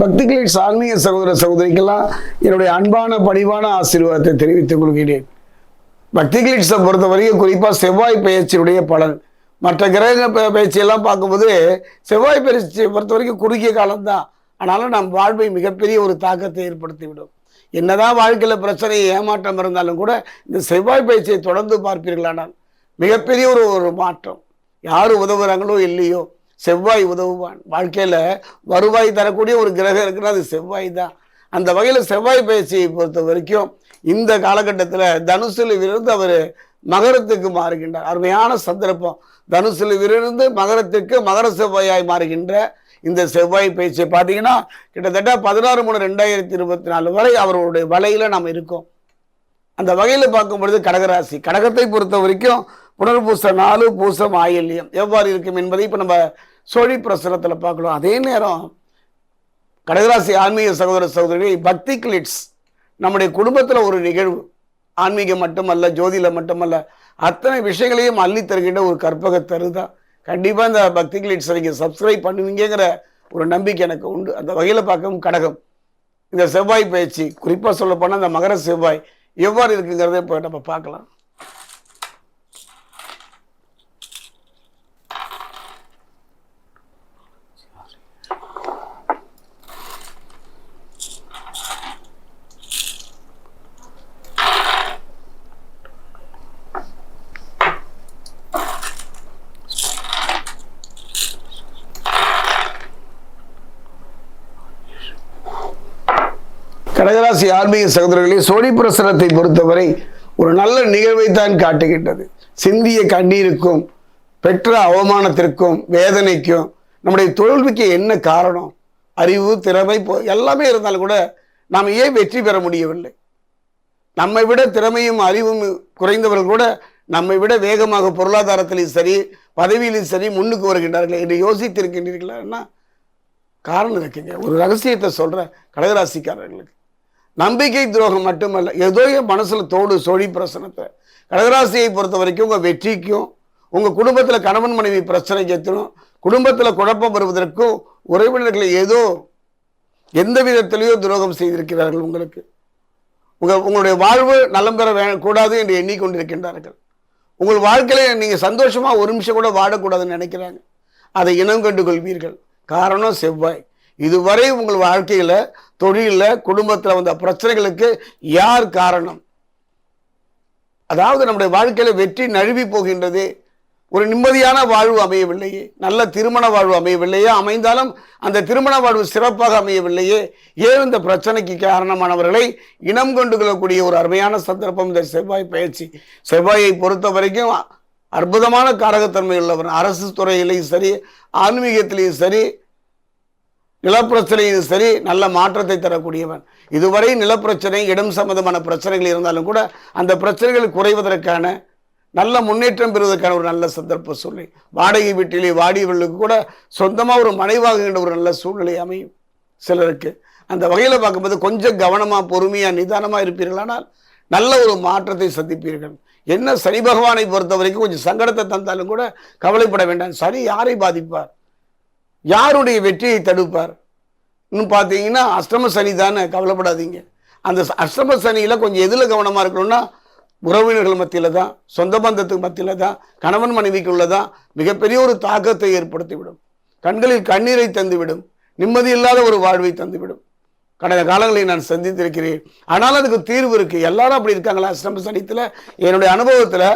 பக்திகளை ஆன்மீக சகோதர சகோதரிக்கெல்லாம் என்னுடைய அன்பான பணிவான ஆசீர்வாதத்தை தெரிவித்துக் கொள்கிறேன். பக்தி கிளிட்ஸை பொறுத்த வரைக்கும் குறிப்பாக செவ்வாய் பயிற்சியுடைய பலன். மற்ற கிரக பயிற்சியெல்லாம் பார்க்கும்போது செவ்வாய் பயிற்சியை பொறுத்த வரைக்கும் குறுகிய காலம்தான். ஆனாலும் நம் வாழ்வை மிகப்பெரிய ஒரு தாக்கத்தை ஏற்படுத்திவிடும். என்னதான் வாழ்க்கையில் பிரச்சனை ஏமாற்றம் இருந்தாலும் கூட இந்த செவ்வாய் பயிற்சியை தொடர்ந்து பார்ப்பீர்களானால் மிகப்பெரிய ஒரு ஒரு மாற்றம். யார் உதவுகிறாங்களோ இல்லையோ செவ்வாய் உதவுவான். வாழ்க்கையில் வருவாய் தரக்கூடிய ஒரு கிரகம் இருக்குன்னா அது செவ்வாய் தான். அந்த வகையில் செவ்வாய் பயிற்சியை பொறுத்த வரைக்கும் இந்த காலகட்டத்தில் தனுசில் இருந்து அவர் மகரத்துக்கு மாறுகின்றார். அருமையான சந்தர்ப்பம். தனுசில் இருந்து மகரத்துக்கு மகர செவ்வாயாய் மாறுகின்ற இந்த செவ்வாய் பயிற்சியை பார்த்தீங்கன்னா கிட்டத்தட்ட பதினாறு மூணு ரெண்டாயிரத்தி இருபத்தி நாலு வரை அவருடைய வலையில் நாம் இருக்கோம். அந்த வகையில் பார்க்கும் பொழுது கடகராசி. கடகத்தை பொறுத்த வரைக்கும் புனர்பூச நாலு பூசம் ஆயில்யம். எவ்வாறு இருக்கும் என்பதை இப்போ நம்ம சோழி பிரசுரத்தில் பார்க்கலாம் அதே நேரம் கடகராசி ஆன்மீக சகோதர சகோதரிகள் பக்தி கிளிட்ஸ் நம்முடைய குடும்பத்தில் ஒரு நிகழ்வு. ஆன்மீகம் மட்டுமல்ல ஜோதியில் மட்டுமல்ல அத்தனை விஷயங்களையும் அள்ளி தருகின்ற ஒரு கற்பக தருதான் கண்டிப்பாக இந்த பக்தி கிளிட்ஸை நீங்கள் சப்ஸ்கிரைப் பண்ணுவீங்கங்கிற ஒரு நம்பிக்கை எனக்கு உண்டு. அந்த வகையில் பார்க்கவும் கடகம். இந்த செவ்வாய் பயிற்சி குறிப்பாக சொல்லப்போனால் இந்த மகர செவ்வாய் எவ்வாறு இருக்குங்கிறத இப்போ நம்ம பார்க்கலாம். கடகராசி ஆன்மீக சகோதரர்களே சோழி பிரசனத்தை பொறுத்தவரை ஒரு நல்ல நிகழ்வை தான் காட்டுகின்றது. சிந்திய கண்ணீருக்கும் பெற்ற அவமானத்திற்கும் வேதனைக்கும் நம்முடைய தோல்விக்கு என்ன காரணம்? அறிவு திறமை போ- எல்லாமே இருந்தாலும் கூட நாம் ஏன் வெற்றி பெற முடியவில்லை? நம்மை விட திறமையும் அறிவும் குறைந்தவர்கள் கூட நம்மை விட வேகமாக பொருளாதாரத்திலையும் சரி பதவியிலும் சரி முன்னுக்கு வருகின்றார்கள் என்று யோசித்திருக்கின்றீர்களா? காரணம் இருக்குங்க. ஒரு ரகசியத்தை சொல்கிறேன் கடகராசிக்காரர்களுக்கு. நம்பிக்கை துரோகம் மட்டுமல்ல ஏதோ என் மனசில் தோடு சோழி பிரசனத்தை. கடகராசியை பொறுத்த வரைக்கும் உங்கள் வெற்றிக்கும் உங்கள் குடும்பத்தில் கணவன் மனைவி பிரச்சனை சேர்த்தணும் குடும்பத்தில் குழப்பம் வருவதற்கும் உறவினர்களை ஏதோ எந்த விதத்திலேயோ துரோகம் செய்திருக்கிறார்கள் உங்களுக்கு. உங்கள் உங்களுடைய வாழ்வு நலம் பெற கூடாது என்று எண்ணிக்கொண்டிருக்கின்றார்கள். உங்கள் வாழ்க்கையில் நீங்கள் சந்தோஷமாக ஒரு நிமிஷம் கூட வாடக்கூடாதுன்னு நினைக்கிறாங்க. அதை இனம் கண்டு கொள்வீர்கள் காரணம் செவ்வாய். இதுவரை உங்கள் வாழ்க்கையில் தொழிலில் குடும்பத்தில் வந்த பிரச்சனைகளுக்கு யார் காரணம்? அதாவது நம்முடைய வாழ்க்கையில் வெற்றி நழுவி போகின்றது. ஒரு நிம்மதியான வாழ்வு அமையவில்லையே. நல்ல திருமண வாழ்வு அமையவில்லையே. அமைந்தாலும் அந்த திருமண வாழ்வு சிறப்பாக அமையவில்லையே. ஏன் இந்த பிரச்சனைக்கு காரணமானவர்களை இனம் கொண்டு கொள்ளக்கூடிய ஒரு அருமையான சந்தர்ப்பம் இந்த செவ்வாய் பயிற்சி. செவ்வாயை பொறுத்த வரைக்கும் அற்புதமான காரகத்தன்மை உள்ளவர் அரசு துறையிலையும் சரி ஆன்மீகத்திலையும் சரி நிலப்பிரச்சனையும் சரி நல்ல மாற்றத்தை தரக்கூடியவன். இதுவரை நிலப்பிரச்சனை இடம் சம்பந்தமான பிரச்சனைகள் இருந்தாலும் கூட அந்த பிரச்சனைகள் குறைவதற்கான நல்ல முன்னேற்றம் பெறுவதற்கான ஒரு நல்ல சந்தர்ப்ப சூழ்நிலை. வாடகை வீட்டிலே வாடியவர்களுக்கு கூட சொந்தமாக ஒரு மனைவாகுகின்ற ஒரு நல்ல சூழ்நிலை அமையும் சிலருக்கு. அந்த வகையில் பார்க்கும்போது கொஞ்சம் கவனமாக பொறுமையாக நிதானமாக இருப்பீர்களானால் நல்ல ஒரு மாற்றத்தை சந்திப்பீர்கள். என்ன சனி பகவானை பொறுத்த வரைக்கும் கொஞ்சம் சங்கடத்தை தந்தாலும் கூட கவலைப்பட வேண்டாம். சனி யாரை பாதிப்பார்? யாருடைய வெற்றியை தடுப்பார்? இன்னும் பார்த்தீங்கன்னா அஷ்டம சனி தானே கவலைப்படாதீங்க. அந்த அஷ்டம சனியில் கொஞ்சம் எதில் கவனமாக இருக்கணும்னா உறவினர்கள் மத்தியில் தான் சொந்த பந்தத்துக்கு மத்தியில் தான் கணவன் மனைவிக்குள்ள தான் மிகப்பெரிய ஒரு தாக்கத்தை ஏற்படுத்திவிடும். கண்களில் கண்ணீரை தந்துவிடும். நிம்மதி இல்லாத ஒரு வாழ்வை தந்துவிடும். கடந்த காலங்களில் நான் சந்தித்திருக்கிறேன். ஆனால் அதுக்கு தீர்வு இருக்குது எல்லாரும் அப்படி இருக்காங்களா? அஷ்டம சனித்தில் என்னுடைய அனுபவத்தில்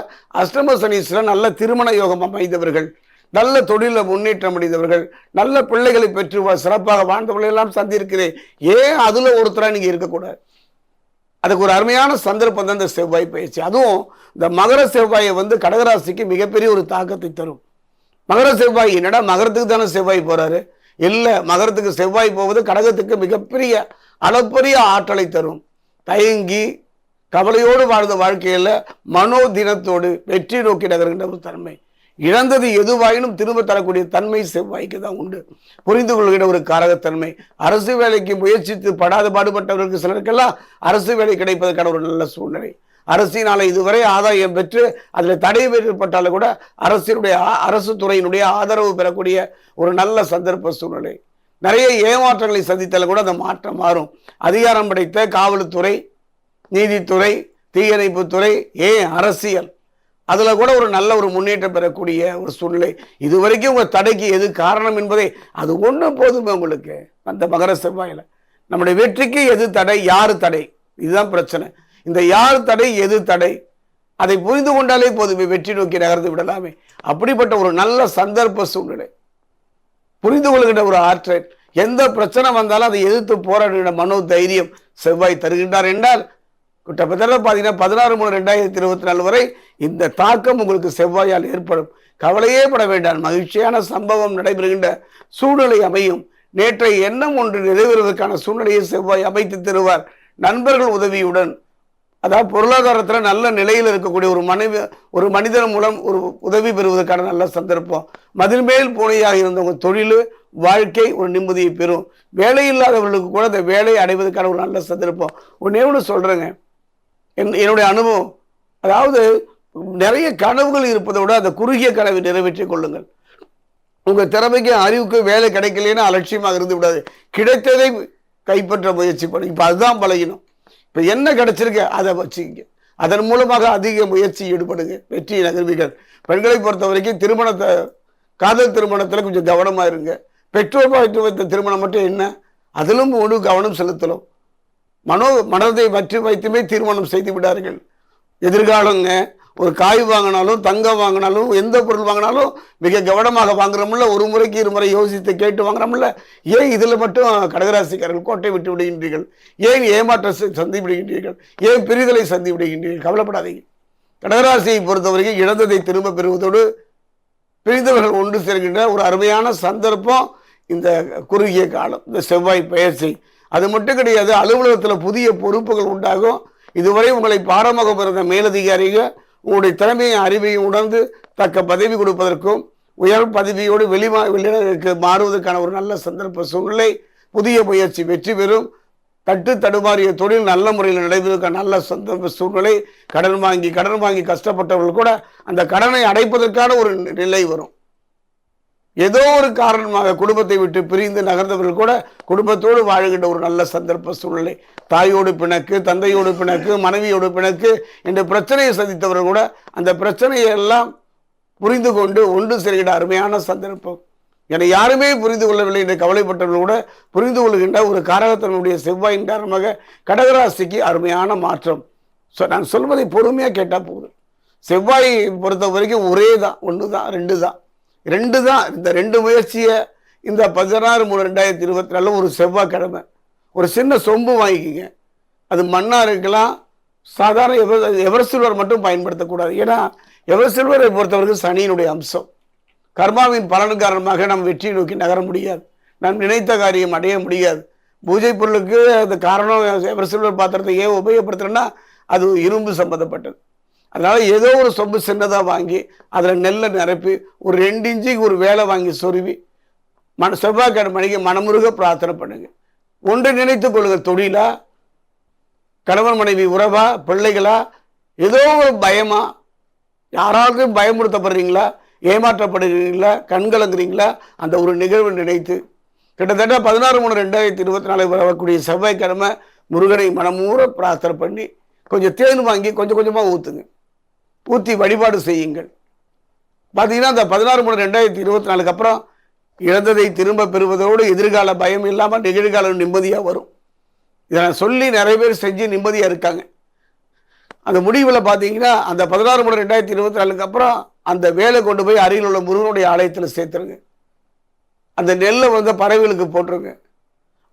அஷ்டம சனீஸ்வரன் நல்ல திருமண யோகம் அமைந்தவர்கள். நல்ல தொழிலில் முன்னேற்றம் அடைந்தவர்கள் நல்ல பிள்ளைகளை பெற்று வா- சிறப்பாக வாழ்ந்தவர்களை எல்லாம் சந்திருக்கிறேன். ஏன் அதில் ஒருத்தராக நீங்கள் இருக்கக்கூடாது? அதுக்கு ஒரு அருமையான சந்தர்ப்பம் தான் இந்த செவ்வாய் பயிற்சி. அதுவும் இந்த மகர செவ்வாயை வந்து கடகராசிக்கு மிகப்பெரிய ஒரு தாக்கத்தை தரும். மகர செவ்வாய் என்னடா மகரத்துக்கு தானே செவ்வாய் போகிறாரு இல்லை மகரத்துக்கு செவ்வாய் போவது கடகத்துக்கு மிகப்பெரிய அளப்பரிய ஆற்றலை தரும். தயங்கி கவலையோடு வாழ்ந்த வாழ்க்கையில் மனோதினத்தோடு வெற்றி நோக்கி நகர்கின்ற ஒரு தன்மை. இழந்தது எதுவாயினும் திரும்ப தரக்கூடிய தன்மை செவ்வாய்க்கு தான் உண்டு. புரிந்து கொள்கிற ஒரு காரகத்தன்மை. அரசு வேலைக்கு முயற்சித்து படாது பாடுபட்டவர்களுக்கு சிலருக்கெல்லாம் அரசு வேலை கிடைப்பதற்கான ஒரு நல்ல சூழ்நிலை. அரசினால் இதுவரை ஆதாயம் பெற்று அதில் தடை ஏற்பட்டாலும் கூட அரசினுடைய அரசு துறையினுடைய ஆதரவு பெறக்கூடிய ஒரு நல்ல சந்தர்ப்ப சூழ்நிலை. நிறைய ஏமாற்றங்களை சந்தித்தாலும் கூட அந்த மாற்றம் மாறும். அதிகாரம் படைத்த காவல்துறை நீதித்துறை தீயணைப்புத்துறை ஏன் அரசியல்? அதில் கூட ஒரு நல்ல ஒரு முன்னேற்றம் பெறக்கூடிய ஒரு சூழ்நிலை. இதுவரைக்கும் உங்கள் தடைக்கு எது காரணம் என்பதை அது ஒன்று போதுமே உங்களுக்கு. அந்த மகர செவ்வாயில். நம்முடைய வெற்றிக்கு எது தடை யார் தடை? இதுதான் பிரச்சனை. இந்த யார் தடை எது தடை? அதை புரிந்து கொண்டாலே போதுமே வெற்றி நோக்கி நகர்ந்து விடலாமே. அப்படிப்பட்ட ஒரு நல்ல சந்தர்ப்ப சூழ்நிலை. புரிந்து கொள்கின்ற ஒரு ஆற்றல். எந்த பிரச்சனை வந்தாலும் அதை எதிர்த்து போராடுகின்ற மனோ தைரியம் செவ்வாய் தருகின்றார் என்றால் கிட்டத்தட்ட பார்த்தீங்கன்னா பதினாறு மூணு ரெண்டாயிரத்தி இருபத்தி நாலு வரை இந்த தாக்கம் உங்களுக்கு செவ்வாயால் ஏற்படும். கவலையே பட வேண்டாம். மகிழ்ச்சியான சம்பவம் நடைபெறுகின்ற சூழ்நிலை அமையும். நேற்றைய எண்ணம் ஒன்று நிறைவேறுவதற்கான சூழ்நிலையை செவ்வாய் அமைத்து தருவார். நண்பர்கள் உதவியுடன். அதாவது பொருளாதாரத்தில் நல்ல நிலையில் இருக்கக்கூடிய ஒரு மனைவி ஒரு மனிதன் மூலம் ஒரு உதவி பெறுவதற்கான நல்ல சந்தர்ப்பம். மதில் மேல் பூனையாக இருந்தவங்க தொழில் வாழ்க்கை ஒரு நிம்மதியை பெறும். வேலை இல்லாதவர்களுக்கு கூட அந்த வேலையை அடைவதற்கான ஒரு நல்ல சந்தர்ப்பம். ஒன்றே ஒன்று சொல்கிறேங்க என் என்னுடைய அனுபவம். அதாவது நிறைய கனவுகள் இருப்பதை விட அந்த குறுகிய கனவை நிறைவேற்றிக் கொள்ளுங்கள். உங்கள் திறமைக்கு அறிவுக்கு வேலை கிடைக்கலன்னா அலட்சியமாக இருந்து விடாது. கிடைத்ததை கைப்பற்ற முயற்சி பண்ணு. இப்போ அதுதான் பழகினோம் இப்போ என்ன கிடைச்சிருக்க அதை வச்சுக்கங்க. அதன் மூலமாக அதிக முயற்சி ஈடுபடுங்க. வெற்றியை நகர்வீர்கள். பெண்களை பொறுத்த வரைக்கும் திருமணத்தை காதல் திருமணத்தில் கொஞ்சம் கவனமாக இருங்க. பெற்றோர் வைத்த திருமணம் மட்டும் என்ன? அதிலும் முழு கவனம் செலுத்தலாம் மனோ மனதை வற்றி வைத்துமே தீர்மானம் செய்து விடார்கள். எதிர்காலங்க ஒரு காய் வாங்கினாலும் தங்கம் வாங்கினாலும் எந்த பொருள் வாங்கினாலும் மிக கவனமாக வாங்குறோம்ல ஒரு முறைக்கு இருமுறை யோசித்து கேட்டு வாங்குறோம்ல ஏன் இதில் மட்டும் கடகராசிக்காரர்கள் கோட்டை விட்டு விடுகின்றீர்கள்? ஏன் ஏமாற்ற சந்தி விடுகின்றீர்கள் ஏன் பிரிதலை சந்தி விடுகின்றீர்கள் கவலைப்படாதீங்க. கடகராசியை பொறுத்தவரைக்கும் இழந்ததை திரும்ப பெறுவதோடு பிரிந்தவர்கள் ஒன்று சேர்கின்ற ஒரு அருமையான சந்தர்ப்பம் இந்த குறுகிய காலம் இந்த செவ்வாய் பயிற்சி அது மட்டும் கிடையாது அலுவலகத்தில் புதிய பொறுப்புகள் உண்டாகும். இதுவரை உங்களை பாரமாக பிறந்த மேலதிகாரிகள் உங்களுடைய திறமையும் அறிவையும் உணர்ந்து தக்க பதவி கொடுப்பதற்கும் உயர் பதவியோடு வெளிமா வெளியிடங்களுக்கு மாறுவதற்கான ஒரு நல்ல சந்தர்ப்ப சூழ்நிலை புதிய முயற்சி வெற்றி பெறும். தட்டு தடுமாறிய தொழில் நல்ல முறையில் நடைபெறுவதற்கான நல்ல சந்தர்ப்ப சூழ்நிலை கடன் வாங்கி கடன் வாங்கி கஷ்டப்பட்டவர்கள் கூட அந்த கடனை அடைப்பதற்கான ஒரு நிலை வரும். ஏதோ ஒரு காரணமாக குடும்பத்தை விட்டு பிரிந்து நகர்ந்தவர்கள் கூட குடும்பத்தோடு வாழுகின்ற ஒரு நல்ல சந்தர்ப்ப சூழ்நிலை. தாயோடு பிணக்கு தந்தையோடு பிணக்கு மனைவியோடு பிணக்கு என்ற பிரச்சனையை சந்தித்தவர்கள் கூட அந்த பிரச்சனையை எல்லாம் புரிந்து கொண்டு ஒன்று சேர்கின்ற அருமையான சந்தர்ப்பம். என யாருமே புரிந்து கொள்ளவில்லை என்று கவலைப்பட்டவர்கள் கூட புரிந்து கொள்கின்ற ஒரு காரகத்தனுடைய செவ்வாயின் காரணமாக கடகராசிக்கு அருமையான மாற்றம். ஸோ நான் சொல்வதை பொறுமையாக கேட்டால் போதும். செவ்வாயை பொறுத்த வரைக்கும் ஒரே தான் ஒன்று தான் ரெண்டு தான் ரெண்டு தான் இந்த ரெண்டு முயற்சியை இந்த பதினாறு மூணு ரெண்டாயிரத்தி இருபத்தி நாலு ஒரு செவ்வாய்க்கிழமை. ஒரு சின்ன சொம்பு வாங்கிக்கிங்க. அது மண்ணாக இருக்கலாம் சாதாரண எவர் எவர் சில்வர் மட்டும் பயன்படுத்தக்கூடாது. ஏன்னா எவர் சில்வரை பொறுத்தவரைக்கும் சனியினுடைய அம்சம். கர்மாவின் பலன் காரணமாக நாம் வெற்றியை நோக்கி நகர முடியாது. நாம் நினைத்த காரியம் அடைய முடியாது. பூஜை பொருளுக்கு அந்த காரணம் எவர் சில்வர் பாத்திரத்தை ஏன் உபயோகப்படுத்துறேன்னா அது இரும்பு சம்மந்தப்பட்டது அதனால் ஏதோ ஒரு சொம்பு சின்னதாக வாங்கி அதில் நெல்லை நிரப்பி ஒரு ரெண்டு இன்ச்சுக்கு ஒரு வேலை வாங்கி சொருவி மன செவ்வாய்க்கிழமை மணிக்கு மனமுருக பிரார்த்தனை பண்ணுங்க. ஒன்று நினைத்து கொள்ளுங்கள் தொழிலா கணவன் மனைவி உறவா பிள்ளைகளா ஏதோ ஒரு பயமா யாராவது பயமுறுத்தப்படுறீங்களா ஏமாற்றப்படுகிறீங்களா கண்கலங்குறீங்களா அந்த ஒரு நிகழ்வு நினைத்து கிட்டத்தட்ட பதினாறு மூணு ரெண்டாயிரத்தி இருபத்தி நாலு வரக்கூடிய செவ்வாய்க்கிழமை முருகனை மனமூற பிரார்த்தனை பண்ணி கொஞ்சம் தேன் வாங்கி கொஞ்சம் கொஞ்சமாக ஊற்றுங்க ஊற்றி வழிபாடு செய்யுங்கள். பார்த்தீங்கன்னா அந்த பதினாறு மூணு ரெண்டாயிரத்தி இருபத்தி நாலுக்கு அப்புறம் இழந்ததை திரும்ப பெறுவதோடு எதிர்கால பயம் இல்லாமல் நிகழ்காலம் நிம்மதியாக வரும். இதை நான் சொல்லி நிறைய பேர் செஞ்சு நிம்மதியாக இருக்காங்க. அந்த முடிவில் பார்த்தீங்கன்னா அந்த பதினாறு மூணு ரெண்டாயிரத்தி இருபத்தி நாலுக்கு அப்புறம் அந்த வேலை கொண்டு போய் அருகில் உள்ள முருகனுடைய ஆலயத்தில் சேர்த்துருங்க. அந்த நெல்லை வந்து பறவைகளுக்கு போட்டுருங்க.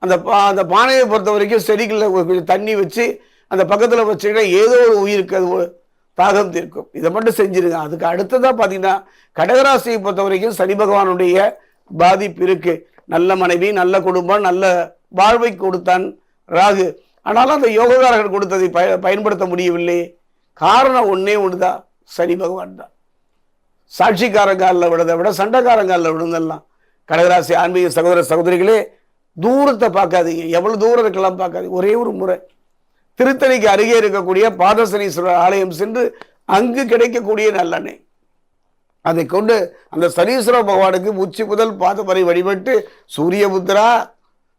அந்த பா அந்த பானையை பொறுத்த வரைக்கும் செடிகளில் கொஞ்சம் தண்ணி வச்சு அந்த பக்கத்தில் வச்சுக்கிட்டா ஏதோ ஒரு உயிருக்கு. அது தாகம் தீர்க்கும். இதை மட்டும் செஞ்சிருங்க. அதுக்கு அடுத்ததாக பார்த்தீங்கன்னா கடகராசியை பொறுத்த வரைக்கும் சனி பகவானுடைய பாதிப்பு இருக்கு. நல்ல மனைவி நல்ல குடும்பம் நல்ல வாழ்வை கொடுத்தான் ராகு. ஆனாலும் அந்த யோகக்காரர்கள் கொடுத்ததை பய பயன்படுத்த முடியவில்லை. காரணம் ஒன்றே ஒன்று தான் சனி பகவான் தான். சாட்சிக்காரங்காலில் விடுறதை விட சண்டைக்காரங்காலில் விழுந்தெல்லாம். கடகராசி ஆன்மீக சகோதர சகோதரிகளே தூரத்தை பார்க்காதீங்க. எவ்வளோ தூரம் இருக்கலாம் பார்க்காதீங்க. ஒரே ஒரு முறை. திருத்தணிக்கு அருகே இருக்கக்கூடிய பாதசனீஸ்வரர் ஆலயம் சென்று அங்கு கிடைக்கக்கூடிய நல்லெண்ணெய். அதை கொண்டு அந்த சனீஸ்வர பகவானுக்கு உச்சி முதல் பாதம் வரை வழிபட்டு சூரியபுத்திரா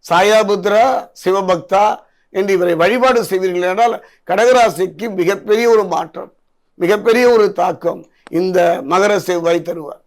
சாயாபுத்திரா சிவபக்தா என்று இவரை வழிபாடு செய்வீர்கள் என்றால் கடகராசிக்கு மிகப்பெரிய ஒரு மாற்றம் மிகப்பெரிய ஒரு தாக்கம் இந்த மகர செவ்வாய் தருவார்.